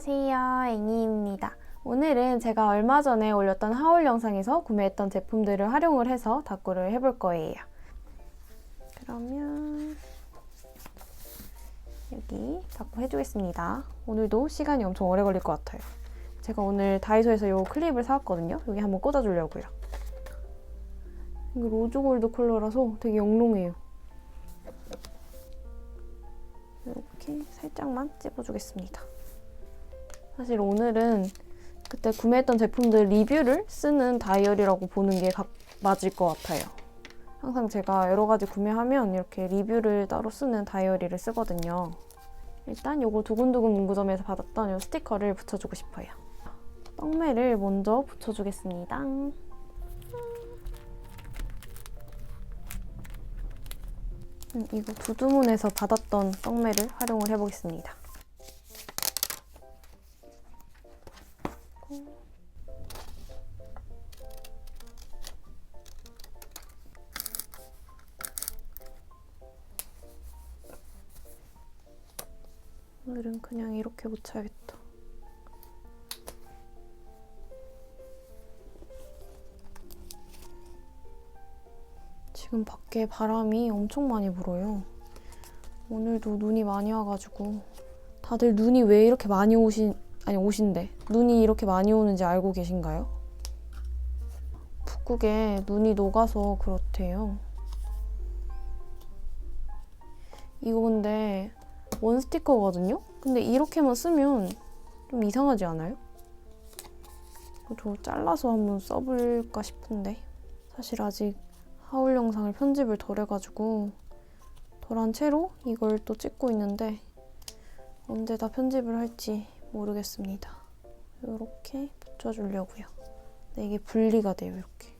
안녕하세요. 애니입니다. 오늘은 제가 얼마 전에 올렸던 하울 영상에서 구매했던 제품들을 활용을 해서 다꾸를 해볼 거예요. 그러면 여기 다꾸 해주겠습니다. 오늘도 시간이 엄청 오래 걸릴 것 같아요. 제가 오늘 다이소에서 이 클립을 사왔거든요. 여기 한번 꽂아주려고요. 이거 로즈골드 컬러라서 되게 영롱해요. 이렇게 살짝만 찝어주겠습니다. 사실 오늘은 그때 구매했던 제품들 리뷰를 쓰는 다이어리라고 보는 게 각- 맞을 것 같아요. 항상 제가 여러 가지 구매하면 이렇게 리뷰를 따로 쓰는 다이어리를 쓰거든요. 일단 요거 두근두근 문구점에서 받았던 요 스티커를 붙여주고 싶어요. 떡매를 먼저 붙여주겠습니다. 음, 이거 두두문에서 받았던 떡매를 활용을 해보겠습니다. 그냥 이렇게 붙여야겠다. 지금 밖에 바람이 엄청 많이 불어요. 오늘도 눈이 많이 와가지고 다들 눈이 왜 이렇게 많이 오신 아니 오신대 눈이 이렇게 많이 오는지 알고 계신가요? 북극에 눈이 녹아서 그렇대요. 이거 근데 원 스티커거든요? 근데 이렇게만 쓰면 좀 이상하지 않아요? 저 잘라서 한번 써볼까 싶은데 사실 아직 하울 영상을 편집을 덜 해가지고 덜한 채로 이걸 또 찍고 있는데 언제 다 편집을 할지 모르겠습니다. 이렇게 붙여주려고요. 근데 이게 분리가 돼요, 이렇게.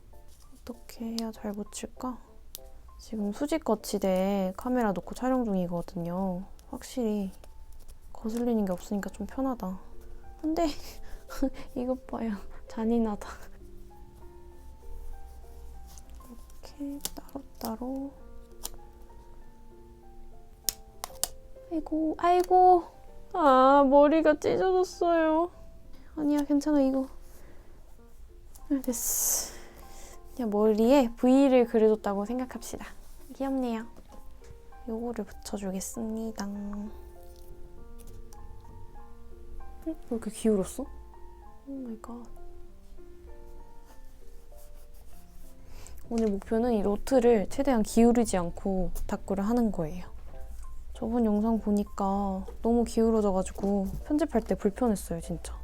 어떻게 해야 잘 붙일까? 지금 수직 거치대에 카메라 놓고 촬영 중이거든요. 확실히 거슬리는 게 없으니까 좀 편하다. 근데 이것 봐요. 잔인하다. 이렇게 따로따로 아이고 아이고 아 머리가 찢어졌어요 아니야 괜찮아 이거 아, 됐어 그냥 머리에 V를 그려줬다고 생각합시다 귀엽네요 요거를 붙여주겠습니다 응? 왜 이렇게 기울었어? 오 마이 갓 오늘 목표는 이 로트를 최대한 기울이지 않고 다꾸를 하는 거예요. 저번 영상 보니까 너무 기울어져가지고 편집할 때 불편했어요, 진짜.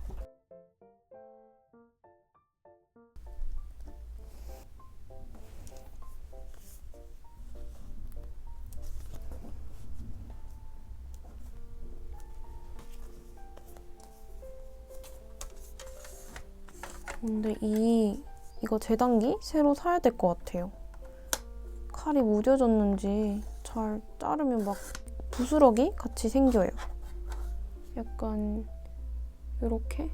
근데 이 이거 재단기 새로 사야 될 것 같아요. 칼이 무뎌졌는지 잘 자르면 막 부스러기 같이 생겨요. 약간 이렇게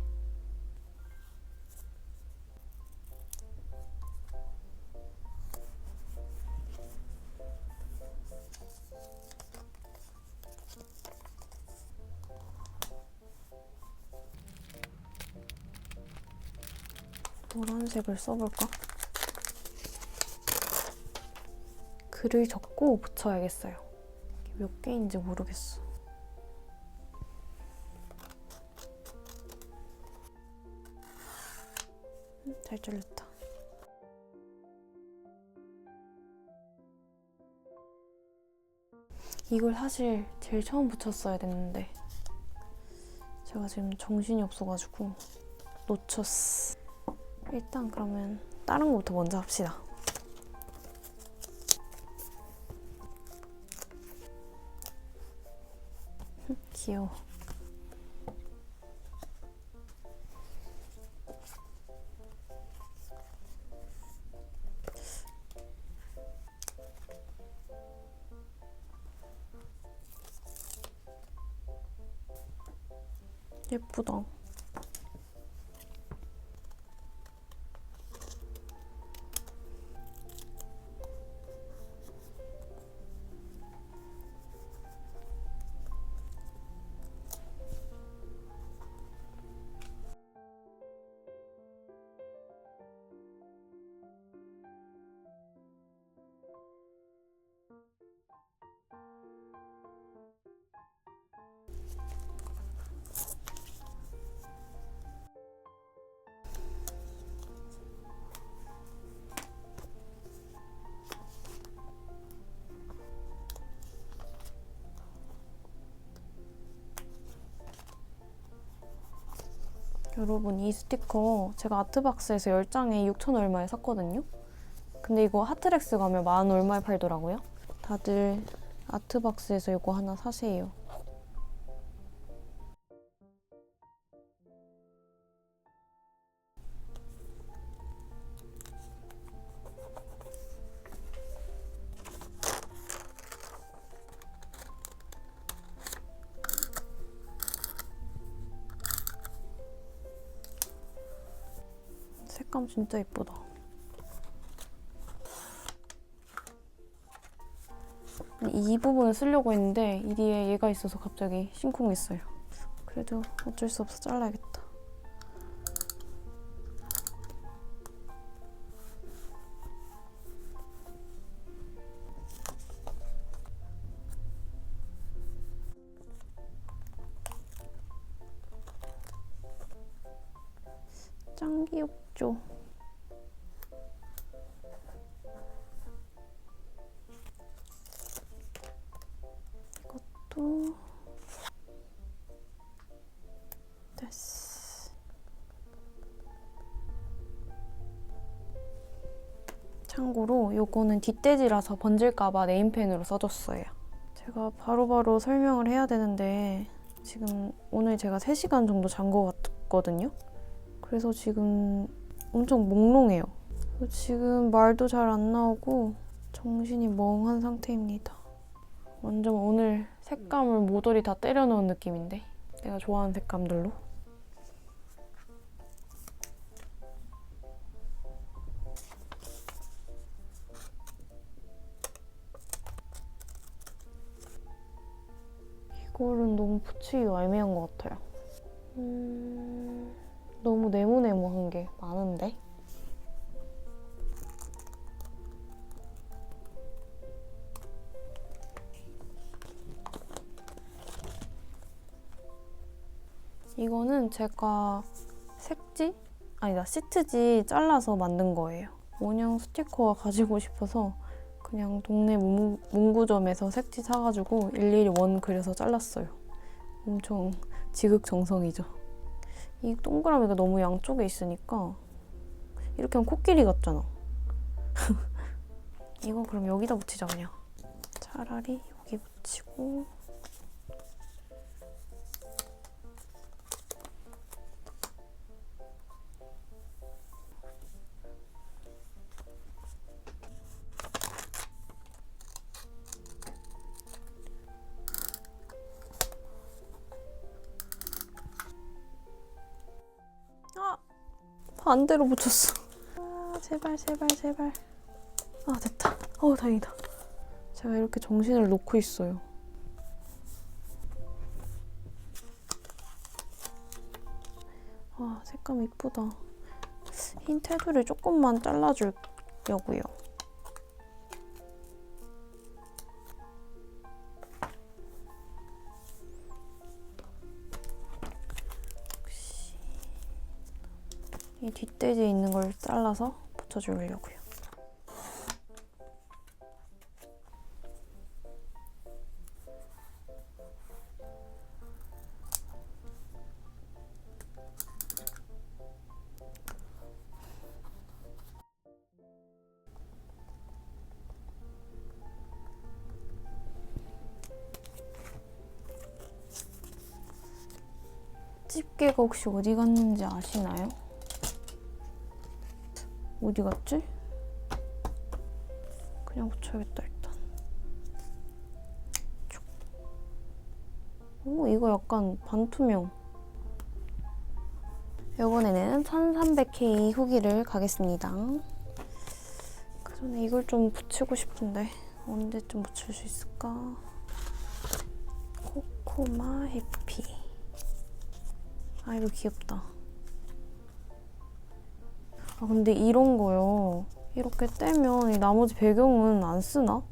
노란색을 써볼까? 글을 적고 붙여야겠어요. 몇 개인지 모르겠어. 음, 잘 잘렸다. 이걸 사실 제일 처음 붙였어야 됐는데 제가 지금 정신이 없어가지고 놓쳤어. 일단 그러면 다른 거부터 먼저 합시다. 귀여워. 예쁘다. 여러분 이 스티커 제가 아트박스에서 10장에 6천 얼마에 샀거든요. 근데 이거 하트렉스 가면 만 얼마에 팔더라고요. 다들 아트박스에서 이거 하나 사세요. 진짜 예쁘다. 이 부분을 쓰려고 했는데 이 뒤에 얘가 있어서 갑자기 심쿵했어요. 그래도 어쩔 수 없어 잘라야겠다. 참고로 요거는 뒷돼지라서 번질까봐 네임펜으로 써줬어요. 제가 바로 바로 설명을 해야 되는데 지금 오늘 제가 3시간 정도 잔 것 같거든요. 그래서 지금 엄청 몽롱해요. 지금 말도 잘 안 나오고 정신이 멍한 상태입니다. 완전 오늘 색감을 모조리 다 때려 넣은 느낌인데 내가 좋아하는 색감들로 너무 붙이기가 애매한 것 같아요. 음... 너무 네모네모한 게 많은데? 이거는 제가 색지? 아니다, 시트지 잘라서 만든 거예요. 원형 스티커가 가지고 싶어서 그냥 동네 문, 문구점에서 색지 사가지고 일일이 원 그려서 잘랐어요. 엄청 지극정성이죠. 이 동그라미가 너무 양쪽에 있으니까 이렇게 하면 코끼리 같잖아. 이거 그럼 여기다 붙이자 그냥. 차라리 여기 붙이고 반대로 붙였어. 아 제발 제발 제발. 아 됐다. 어 다행이다. 제가 이렇게 정신을 놓고 있어요. 아 색감 이쁘다. 흰 테두리 조금만 잘라주려고요. 뒷돼지에 있는 걸 잘라서 붙여주려고요. 집게가 혹시 어디 갔는지 아시나요? 어디 갔지? 그냥 붙여야겠다 일단. 쭉. 오 이거 약간 반투명. 이번에는 1300K 후기를 가겠습니다. 그 전에 이걸 좀 붙이고 싶은데 언제쯤 붙일 수 있을까? 코코마 해피. 아 이거 귀엽다. 아 근데 이런 거요. 이렇게 떼면 이 나머지 배경은 안 쓰나?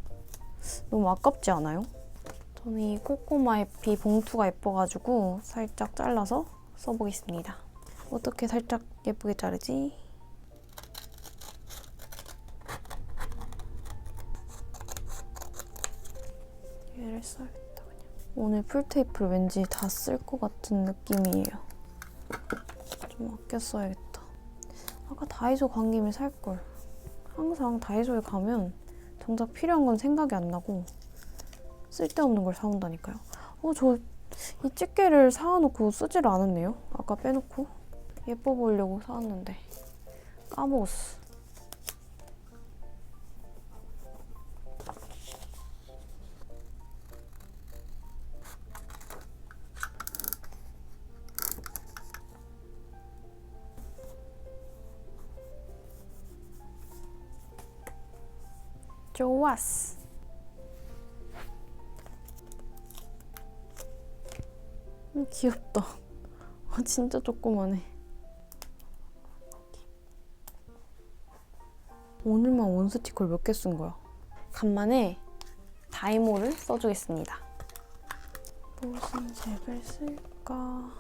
너무 아깝지 않아요? 저는 이 꼬꼬마 에피 봉투가 예뻐가지고 살짝 잘라서 써보겠습니다. 어떻게 살짝 예쁘게 자르지? 얘를 써야겠다 그냥. 오늘 풀테이프를 왠지 다 쓸 것 같은 느낌이에요. 좀 아껴 써야겠다. 아까 다이소 간 김에 살 걸. 항상 다이소에 가면 정작 필요한 건 생각이 안 나고 쓸데없는 걸 사온다니까요. 어, 저 이 집게를 사놓고 쓰지를 않았네요. 아까 빼놓고 예뻐 보이려고 사왔는데 까먹었어. 좋았어. 음, 귀엽다. 아, 진짜 조그만해. 오늘만 원 스티커를 몇 개 쓴 거야? 간만에 다이모를 써주겠습니다. 무슨 색을 쓸까?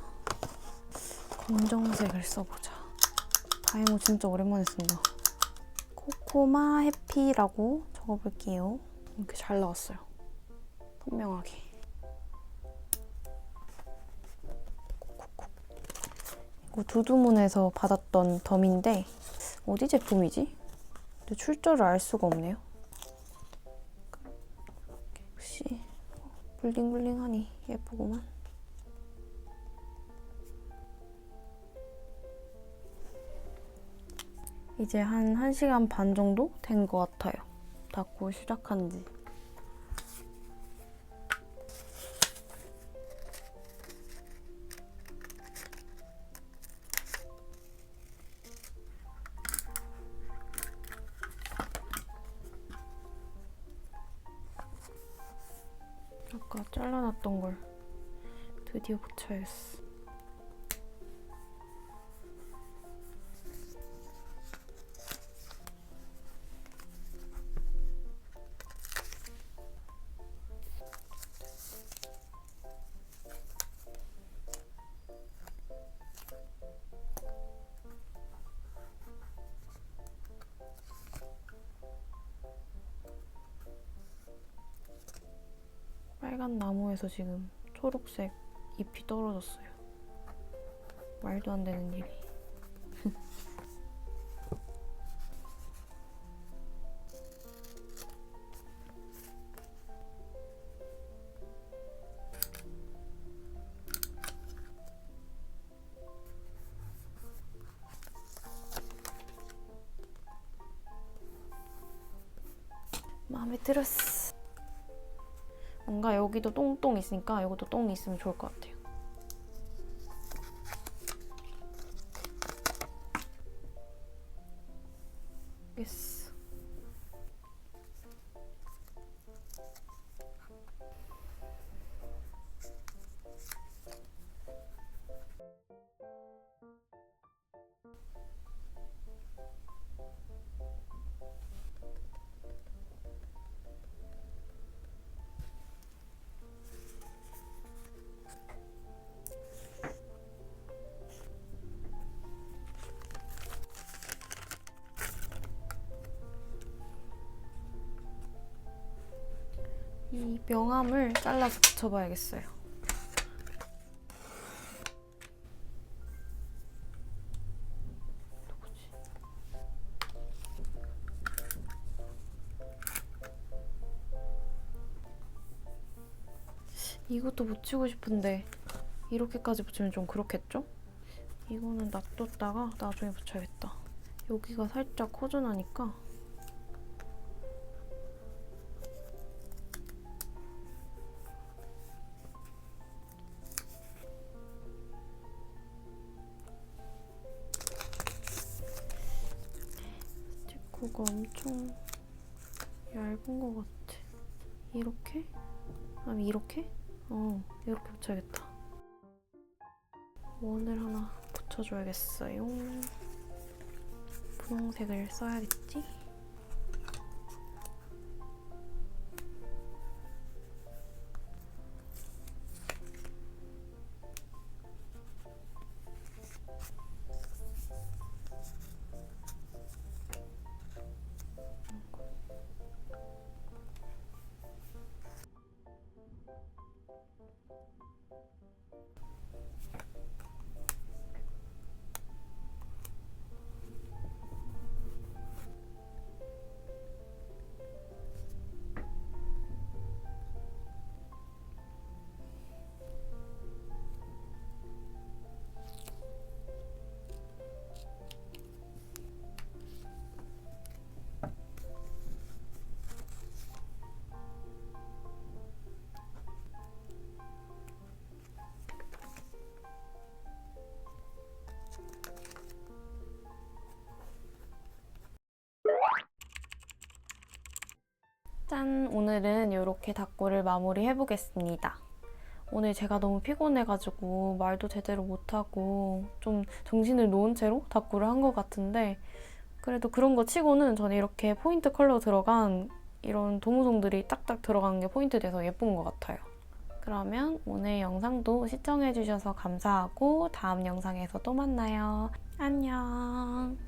검정색을 써보자. 다이모 진짜 오랜만에 쓴다. 코코마 해피라고 적어볼게요. 이렇게 잘 나왔어요. 선명하게. 이거 두두문에서 받았던 덤인데 어디 제품이지? 근데 출처를 알 수가 없네요. 역시 블링블링하니 예쁘구만. 이제 한 1시간 반 정도 된 것 같아요. 닫고 시작한 지. 아까 잘라놨던 걸 드디어 붙여야겠어. 나무에서 지금 초록색 잎이 떨어졌어요. 말도 안 되는 일이. 마음에 들었어. 여기도 똥똥 있으니까 이것도 똥이 있으면 좋을 것 같아요. 예스. 이 명암을 잘라서 붙여봐야겠어요. 이것도 붙이고 싶은데 이렇게까지 붙이면 좀 그렇겠죠? 이거는 놔뒀다가 나중에 붙여야겠다. 여기가 살짝 허전하니까 스티커가 엄청 얇은 것 같아. 이렇게? 아니 이렇게? 어, 이렇게 붙여야겠다. 원을 하나 붙여줘야겠어요. 분홍색을 써야겠지? 짠! 오늘은 이렇게 닭고를 마무리해 보겠습니다. 오늘 제가 너무 피곤해가지고 말도 제대로 못하고 좀 정신을 놓은 채로 닭고를 한 것 같은데 그래도 그런 거 치고는 저는 이렇게 포인트 컬러 들어간 이런 도무송들이 딱딱 들어간 게 포인트 돼서 예쁜 것 같아요. 그러면 오늘 영상도 시청해주셔서 감사하고 다음 영상에서 또 만나요. 안녕.